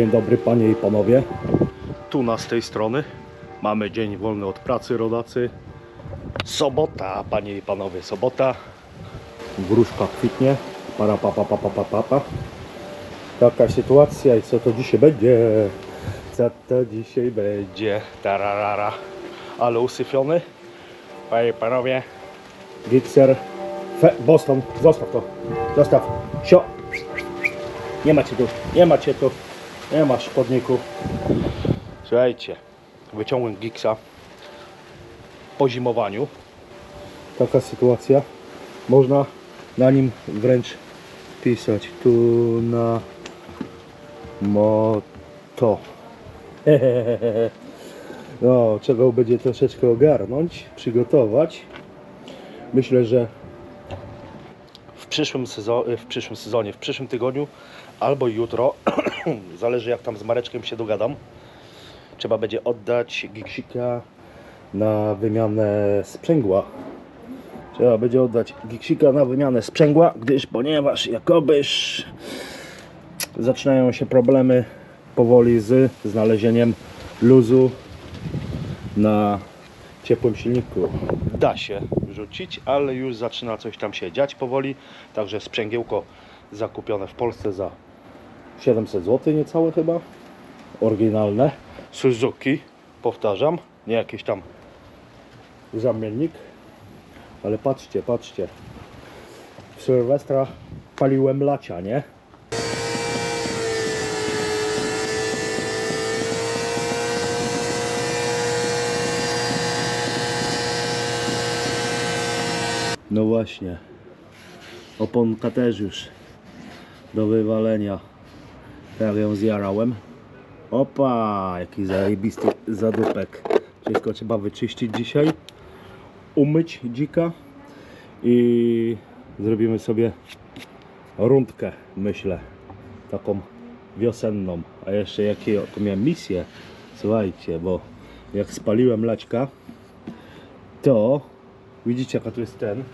Dzień dobry panie i panowie. Tu na z tej strony mamy dzień wolny od pracy rodacy. Sobota, panie i panowie, sobota. Gruszka kwitnie. Para pa pa pa pa pa pa pa. Taka sytuacja i co to dzisiaj będzie? Co to dzisiaj będzie? Tararara. Ale usyfiony. Panie i panowie. Gitzer. Fe, Boston, zostaw to. Zostaw. Sio. Nie macie tu, nie macie tu, nie ma szkodników. Słuchajcie, wyciągłem Giggsa po zimowaniu. Taka sytuacja. Można na nim wręcz pisać tu na moto. No, trzeba będzie troszeczkę ogarnąć, przygotować. Myślę, że przyszłym, sezonie, w przyszłym sezonie, w przyszłym tygodniu albo jutro, zależy jak tam z Mareczkiem się dogadam, trzeba będzie oddać Gigsika na wymianę sprzęgła. Trzeba będzie oddać Gigsika na wymianę sprzęgła, gdyż ponieważ jakobyż zaczynają się problemy powoli z znalezieniem luzu na ciepłym silniku. Da się rzucić, ale już zaczyna coś tam się dziać powoli. Także sprzęgiełko zakupione w Polsce za 700 zł niecałe chyba. Oryginalne. Suzuki, powtarzam, nie jakiś tam zamiennik. Ale patrzcie, patrzcie. W Sylwestra paliłem lacia, nie? No właśnie. Oponka też już do wywalenia. Tak ją zjarałem. Opa, jaki zajebisty zadupek. Wszystko trzeba wyczyścić dzisiaj. Umyć dzika. I zrobimy sobie rundkę, myślę. Taką wiosenną. A jeszcze jakie tu miałem misję. Słuchajcie, bo jak spaliłem laćka, to widzicie jaka tu jest ten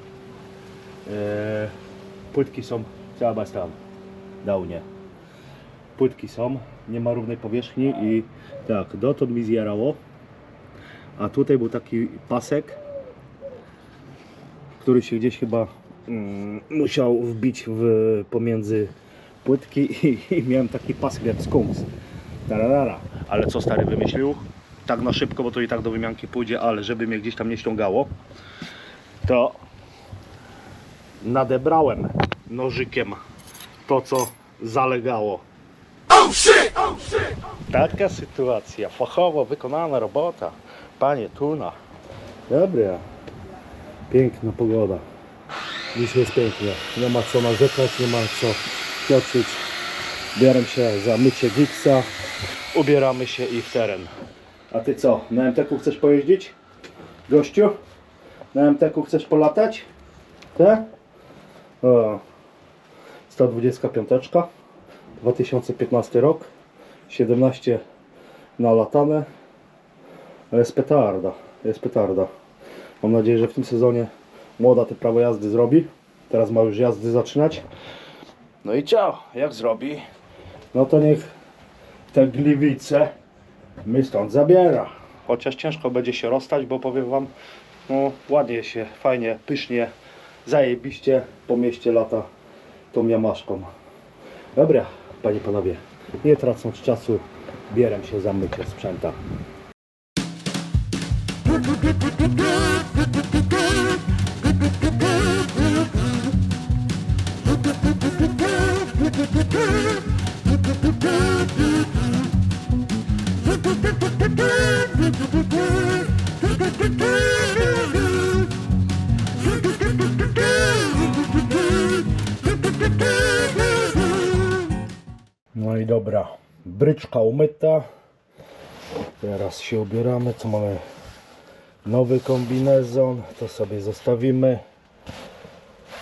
płytki są cała bez tam downie płytki są nie ma równej powierzchni i tak dotąd mi zjarało a tutaj był taki pasek który się gdzieś chyba mm, musiał wbić w, pomiędzy płytki i, i miałem taki pasek jak skunks. Tararara. ale co stary wymyślił? Tak na szybko, bo to i tak do wymianki pójdzie, ale żeby mnie gdzieś tam nie ściągało, to nadebrałem nożykiem to, co zalegało. Taka sytuacja, fachowo wykonana robota. Panie Tuna. Dobra. Piękna pogoda. Dzisiaj jest pięknie. Nie ma co narzekać, nie ma co pioczyć. Bieram się za mycie Giggsa. Ubieramy się i w teren. A ty co? Na MTK chcesz pojeździć? Gościu? Na MTK chcesz polatać? Tak? O. 125. 2015 rok. 17 nalatane. Jest petarda. Jest petarda. Mam nadzieję, że w tym sezonie młoda te prawo jazdy zrobi. Teraz ma już jazdy zaczynać. No i ciao, jak zrobi? No to niech te gliwice my stąd zabiera. Chociaż ciężko będzie się rozstać, bo powiem wam, no ładnie się, fajnie, pysznie, zajebiście po mieście lata tą jamaszką. Dobra, panie panowie, nie tracąc czasu, bieram się za mycie sprzęta. No i dobra, bryczka umyta. Teraz się ubieramy, co mamy nowy kombinezon, to sobie zostawimy.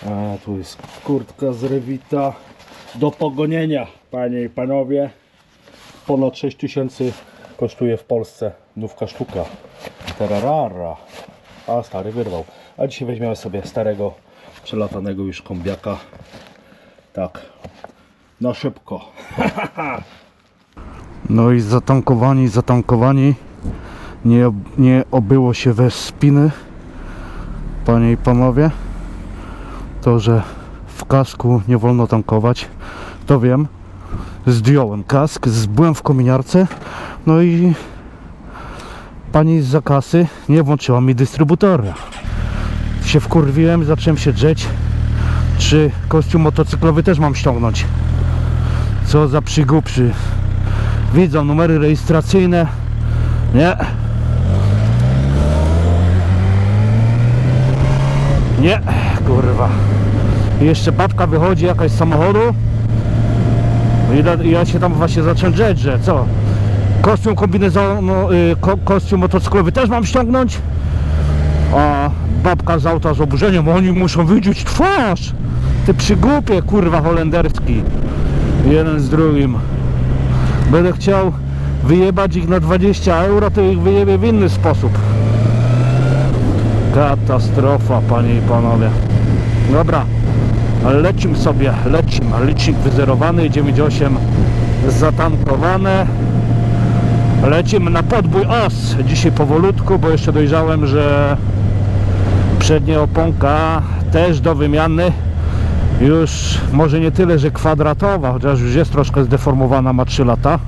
A tu jest kurtka z rewita do pogonienia, panie i panowie. Ponad 6000 kosztuje w Polsce nówka sztuka. Terarara. A stary wyrwał. A dzisiaj weźmiemy sobie starego, przelatanego już kombiaka. Tak, na szybko. No i zatankowani, zatankowani. Nie, nie obyło się bez spiny. Panie i panowie. To, że w kasku nie wolno tankować, to wiem. Zdjąłem kask, byłem w kominiarce. No i pani z zakasy nie włączyła mi dystrybutora. Się wkurwiłem, zacząłem się drzeć. Czy kostium motocyklowy też mam ściągnąć? Co za przygupszy. Widzą numery rejestracyjne. Nie. Nie, kurwa. Jeszcze babka wychodzi jakaś z samochodu. I ja się tam właśnie zacząłem drzeć, że co? Kostium kombinezon, no, y, ko, kostium motocyklowy też mam ściągnąć? A babka z auta z oburzeniem, oni muszą widzieć twarz! Ty przygłupie, kurwa, holenderski. Jeden z drugim. Będę chciał wyjebać ich na 20 euro, to ich wyjebię w inny sposób. Katastrofa, panie i panowie. Dobra, lecim sobie, lecim. Licznik wyzerowany, 98 zatankowane. Lecimy na podbój os. Dzisiaj powolutku, bo jeszcze dojrzałem, że przednia oponka też do wymiany. Już może nie tyle, że kwadratowa, chociaż już jest troszkę zdeformowana, ma 3 lata.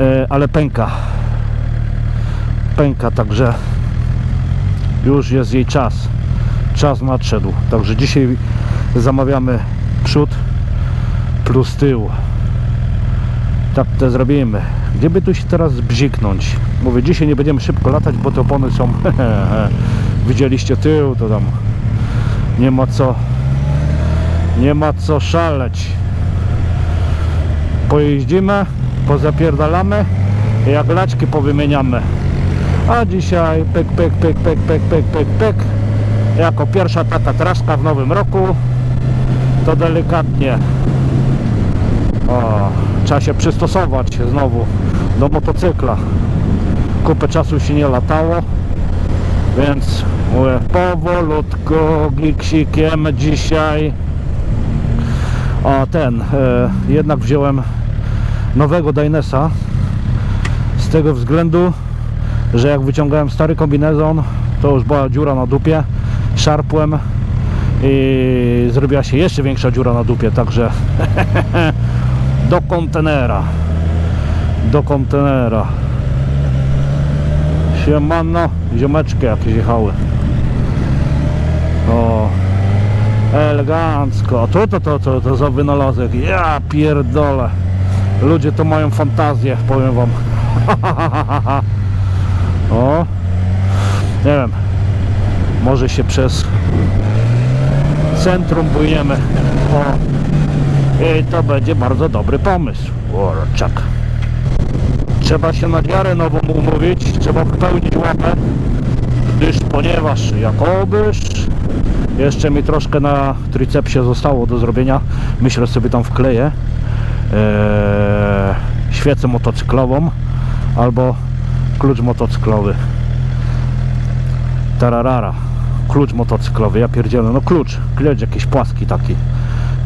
E, ale pęka. Pęka, także już jest jej czas. Czas nadszedł. Także dzisiaj zamawiamy przód plus tył. Tak to zrobimy. Gdyby tu się teraz bziknąć? Mówię, dzisiaj nie będziemy szybko latać, bo te opony są... Widzieliście tył, to tam nie ma co nie ma co szaleć. Pojeździmy, pozapierdalamy i jak laczki powymieniamy. A dzisiaj pyk, pyk, pyk, pyk, pyk, pyk, pyk, pyk. Jako pierwsza taka traska w nowym roku to delikatnie o, trzeba się przystosować znowu do motocykla. Kupę czasu się nie latało, więc mówię powolutku, giksikiem dzisiaj. A ten, e, jednak wziąłem nowego Dynesa z tego względu, że jak wyciągałem stary kombinezon, to już była dziura na dupie, szarpłem i zrobiła się jeszcze większa dziura na dupie, także do kontenera, do kontenera. Siemano, ziomeczki jakieś jechały. O, elegancko. To, to, to, to, to za wynalazek. Ja pierdolę. Ludzie to mają fantazję, powiem wam. o, nie wiem. Może się przez centrum bujemy. O, i to będzie bardzo dobry pomysł. Worczak. Trzeba się na wiarę nową umówić, trzeba wypełnić łapę, gdyż ponieważ jakobyż jeszcze mi troszkę na tricepsie zostało do zrobienia, myślę sobie tam wkleję eee, świecę motocyklową albo klucz motocyklowy. Tararara. Klucz motocyklowy, ja pierdzielę, no klucz, klucz jakiś płaski taki.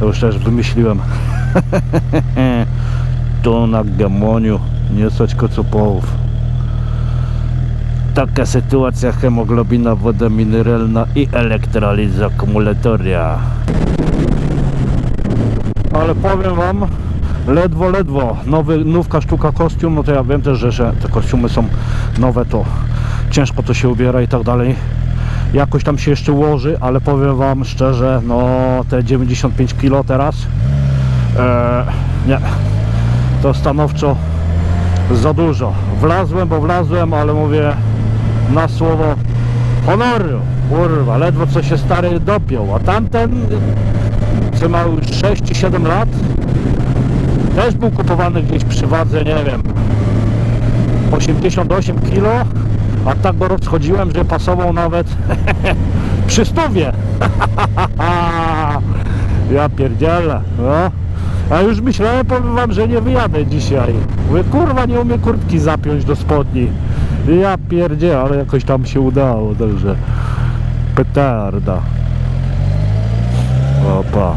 To już też wymyśliłem. to na gamoniu, nie stać kocopołów. Taka sytuacja, hemoglobina, woda mineralna i elektrolit z akumulatoria. Ale powiem wam, ledwo, ledwo, nowy, nówka sztuka kostium, no to ja wiem też, że, że te kostiumy są nowe, to ciężko to się ubiera i tak dalej. Jakoś tam się jeszcze ułoży, ale powiem wam szczerze, no te 95 kg teraz, e, nie, to stanowczo za dużo. Wlazłem, bo wlazłem, ale mówię na słowo honoru. Kurwa, ledwo co się stary dopiął. A tamten, co już 6 czy 7 lat, też był kupowany gdzieś przy wadze, nie wiem, 88 kg, a tak go rozchodziłem, że pasował nawet przy stówie. ja pierdzielę, no. A już myślałem, powiem wam, że nie wyjadę dzisiaj. Mówię, kurwa, nie umiem kurtki zapiąć do spodni. Ja pierdzie, ale jakoś tam się udało, także petarda. Opa.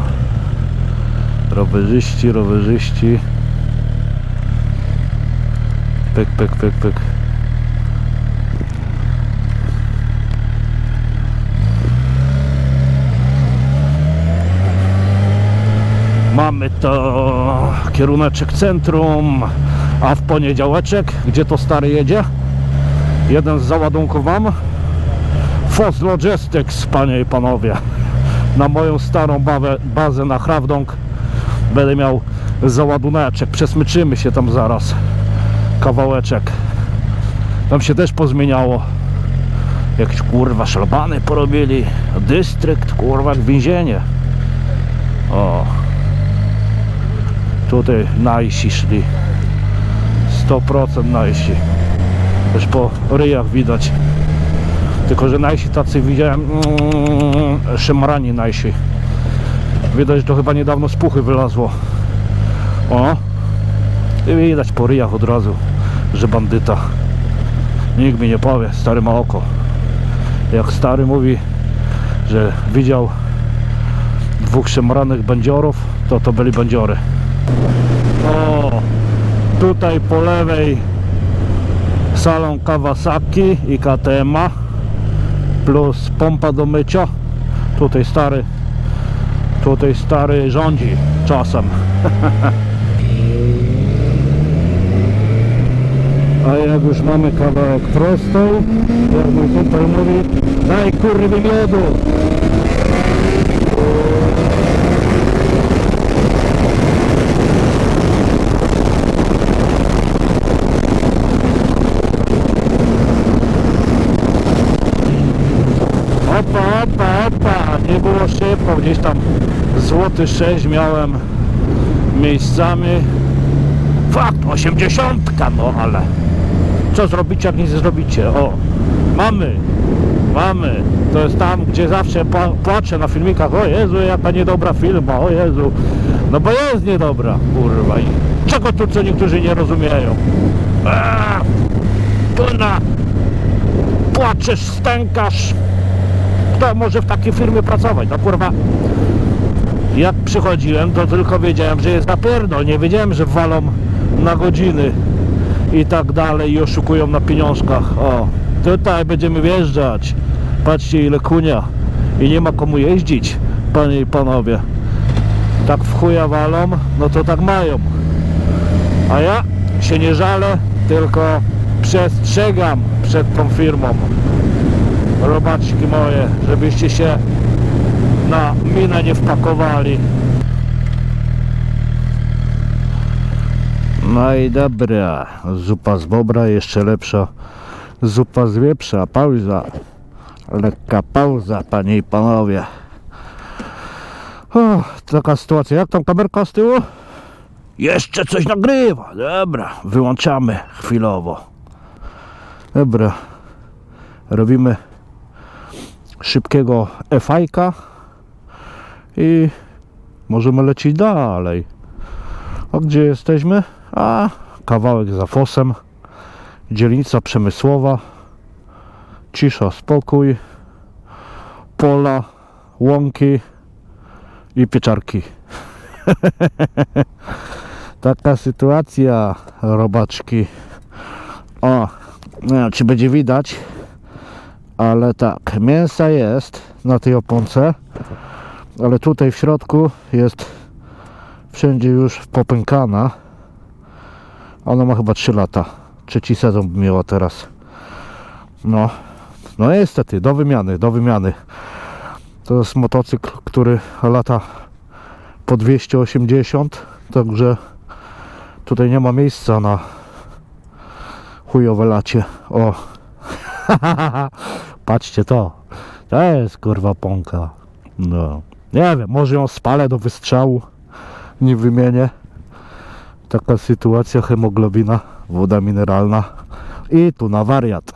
Rowerzyści, rowerzyści. Pyk, pyk, pyk, pyk. Mamy to kieruneczek centrum, a w poniedziałeczek, gdzie to stary jedzie? Jeden z załadunków mam. FOS Logistics, panie i panowie. Na moją starą bawę, bazę na Hrawdąg będę miał załaduneczek. Przesmyczymy się tam zaraz. Kawałeczek. Tam się też pozmieniało. Jakieś kurwa szlabany porobili. Dystrykt, kurwa, jak więzienie. O. Tutaj najsi szli. 100% najsi. Też po ryjach widać. Tylko, że najsi tacy widziałem mm, szemrani najsi. Widać, że to chyba niedawno z puchy wylazło. O! I widać po ryjach od razu, że bandyta. Nikt mi nie powie, stary ma oko. Jak stary mówi, że widział dwóch szemranych bandziorów, to to byli bandziory. O! Tutaj po lewej salon Kawasaki i KTM plus pompa do mycia. Tutaj stary tutaj stary rządzi czasem. A jak już mamy kawałek prostą, jak mój kumpel mówi, daj kurwy miodu. Opa, opa, opa, nie szybko, gdzieś tam złoty 6 miałem miejscami. Fakt, 80, no ale co zrobicie, jak nie zrobicie? O, mamy, mamy. To jest tam, gdzie zawsze pła- płaczę na filmikach, o Jezu, jaka niedobra filma, o Jezu. No bo jest niedobra, kurwa. I czego tu, co niektórzy nie rozumieją? Eee, kurna, płaczesz, stękasz, kto może w takiej firmie pracować? No kurwa, jak przychodziłem, to tylko wiedziałem, że jest napierdol. Nie wiedziałem, że walą na godziny i tak dalej i oszukują na pieniążkach. O, tutaj będziemy wjeżdżać. Patrzcie ile kunia. I nie ma komu jeździć, panie i panowie. Tak w chuja walą, no to tak mają. A ja się nie żalę, tylko przestrzegam przed tą firmą robaczki moje, żebyście się na minę nie wpakowali. No i dobra, zupa z bobra, jeszcze lepsza zupa z wieprza, pauza, lekka pauza, panie i panowie. Taka sytuacja, jak tam kamerka z tyłu? Jeszcze coś nagrywa, dobra, wyłączamy chwilowo. Dobra, robimy szybkiego efajka i możemy lecieć dalej. A gdzie jesteśmy? A, kawałek za fosem, dzielnica przemysłowa, cisza, spokój, pola, łąki i pieczarki. Taka sytuacja, robaczki. O, nie wiem, czy będzie widać, ale tak, mięsa jest na tej oponce, ale tutaj w środku jest wszędzie już popękana. Ona ma chyba 3 lata. Trzeci sezon by miała teraz. No, no niestety, do wymiany, do wymiany. To jest motocykl, który lata po 280, także tutaj nie ma miejsca na chujowe lacie. O, patrzcie to. To jest kurwa pąka. No, nie wiem, może ją spalę do wystrzału. Nie wymienię. Taka sytuacja, hemoglobina, woda mineralna i tu na wariat.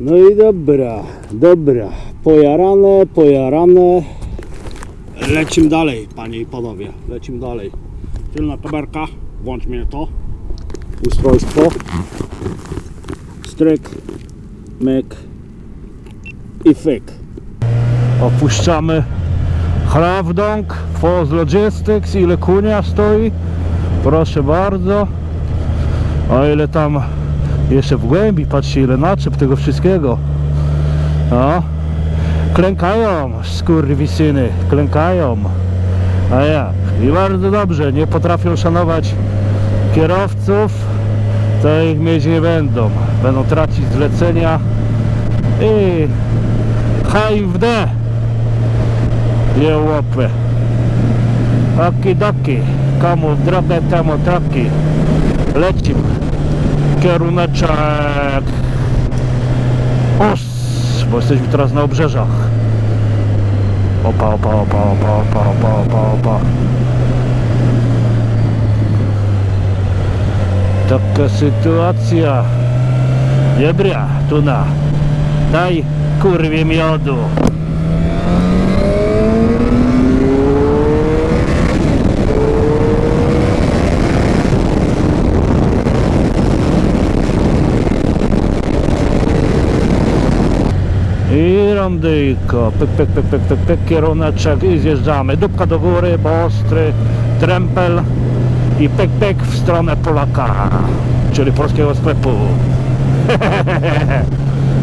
No i dobra, dobra. Pojarane, pojarane. Lecimy dalej, panie i panowie. Lecimy dalej. Tylna kamerka, włącz mnie to. Ustrojstwo. Stryk, myk i fyk. Opuszczamy Hrawdąg, Foz Logistics, ile kunia stoi? Proszę bardzo. O ile tam Jeszcze w głębi, patrzcie ile naczep tego wszystkiego. No. Klękają, skurwysyny, klękają. A jak? I bardzo dobrze, nie potrafią szanować kierowców, to ich mieć nie będą. Będą tracić zlecenia i haj w D. Je łopy. Okidoki, komu w drogę, temu troki. Lecim. Kieruneczek. Os, bo jesteśmy teraz na obrzeżach. Opa, opa, opa, opa, opa, opa, opa, opa. Taka sytuacja. Dobra, tu na. Daj kurwie miodu. I rondyjko, pyk, pyk, pyk, pyk, pyk, pyk, kieruneczek i zjeżdżamy. Dupka do góry, ostry, trempel i pyk, pyk w stronę Polaka, czyli polskiego sklepu.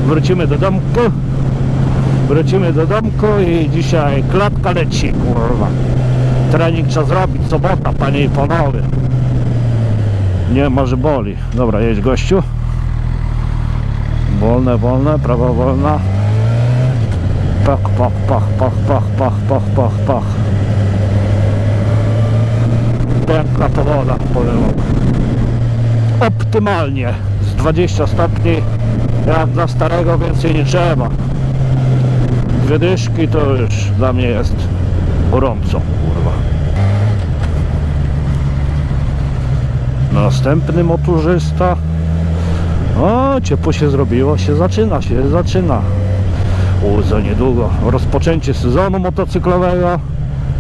Wrócimy do domku. Wrócimy do domku i dzisiaj klatka leci, kurwa. Trening trzeba zrobić, sobota, panie i panowie. Nie, może boli. Dobra, jedź gościu. Wolne, wolne, prawa wolna. Pach, pach, pach, pach, pach, pach, pach, pach, pach. Piękna pogoda, powiem. Optymalnie. Z 20 stopni, jak dla starego więcej nie trzeba. Dwie dyszki to już dla mnie jest gorąco, kurwa. Następny motorzysta. O, ciepło się zrobiło, się zaczyna, się zaczyna. O, za niedługo rozpoczęcie sezonu motocyklowego.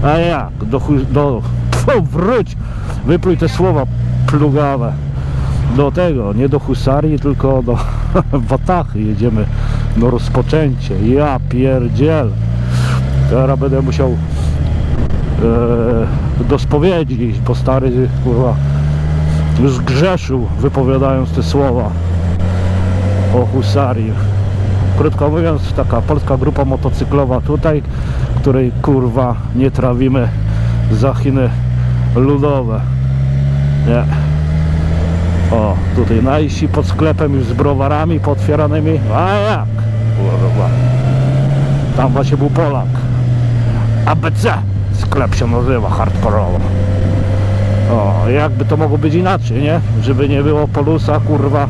A jak? Do, do Tfu, wróć! Wypluj te słowa plugawe. Do tego, nie do husarii, tylko do watachy jedziemy na rozpoczęcie. Ja pierdziel. Teraz będę musiał e, do spowiedzi bo stary kurwa już grzeszył wypowiadając te słowa o husarii. Krótko mówiąc, taka polska grupa motocyklowa tutaj, której kurwa nie trawimy za Chiny ludowe. Nie. O, tutaj najsi pod sklepem już z browarami potwieranymi. A jak? Tam właśnie był Polak. ABC sklep się nazywa hardkorowo. O, jakby to mogło być inaczej, nie? Żeby nie było polusa, kurwa,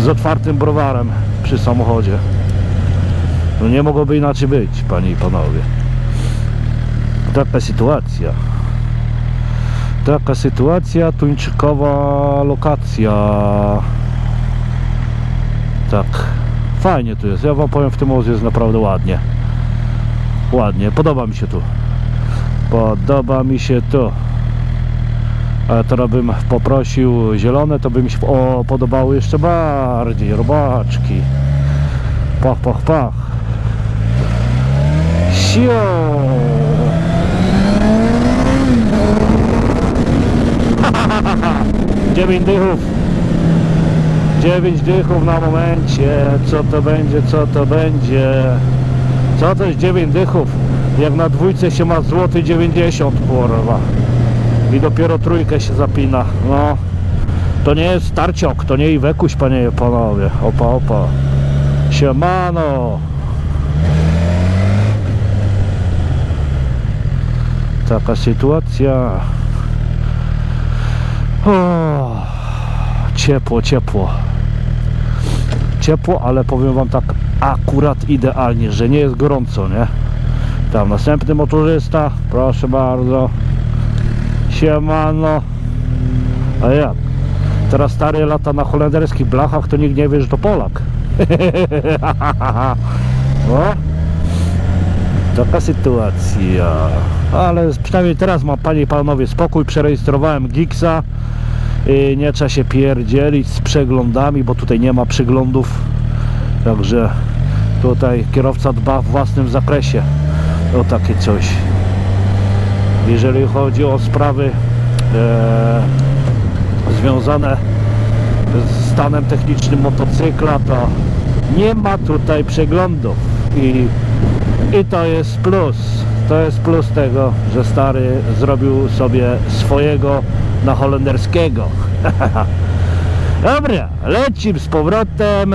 z otwartym browarem przy samochodzie. No nie mogłoby inaczej być, panie i panowie. Taka sytuacja. Taka sytuacja, tuńczykowa lokacja. Tak. Fajnie tu jest. Ja wam powiem, w tym wozie jest naprawdę ładnie. Ładnie. Podoba mi się tu. Podoba mi się to. A teraz bym poprosił zielone, to by mi się o, podobały jeszcze bardziej. Robaczki. Pach, pach, pach. Sio. Dziewięć dychów. Dziewięć dychów na momencie. Co to będzie, co to będzie? Co to jest dziewięć dychów? Jak na dwójce się ma złoty 90, kurwa. I dopiero trójkę się zapina. No. To nie jest starciok, to nie Iwekuś, panie panowie. Opa, opa. Siemano. Taka sytuacja. O, ciepło, ciepło. Ciepło, ale powiem wam tak akurat idealnie, że nie jest gorąco, nie? Tam następny motorzysta, proszę bardzo. Siemano. A jak? Teraz stary lata na holenderskich blachach, to nikt nie wie, że to Polak. no. Taka sytuacja. Ale przynajmniej teraz mam, panie i panowie, spokój. Przerejestrowałem Giggsa. I nie trzeba się pierdzielić z przeglądami, bo tutaj nie ma przeglądów. Także tutaj kierowca dba w własnym zakresie o takie coś. Jeżeli chodzi o sprawy e, związane z stanem technicznym motocykla, to nie ma tutaj przeglądów i, i to jest plus. To jest plus tego, że stary zrobił sobie swojego na holenderskiego. Dobra, lecim z powrotem.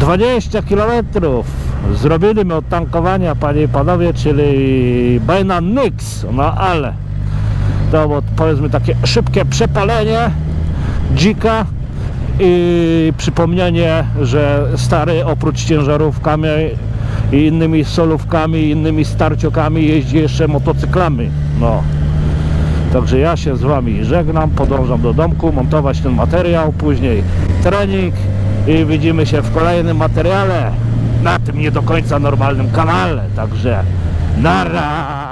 20 km zrobiliśmy od tankowania, panie i panowie, czyli bajna nix, no ale to było powiedzmy takie szybkie przepalenie dzika i przypomnienie, że stary oprócz ciężarówkami i innymi solówkami, innymi starciokami jeździ jeszcze motocyklami. No. Także ja się z Wami żegnam, podążam do domku, montować ten materiał, później trening i widzimy się w kolejnym materiale na tym nie do końca normalnym kanale. Także nara!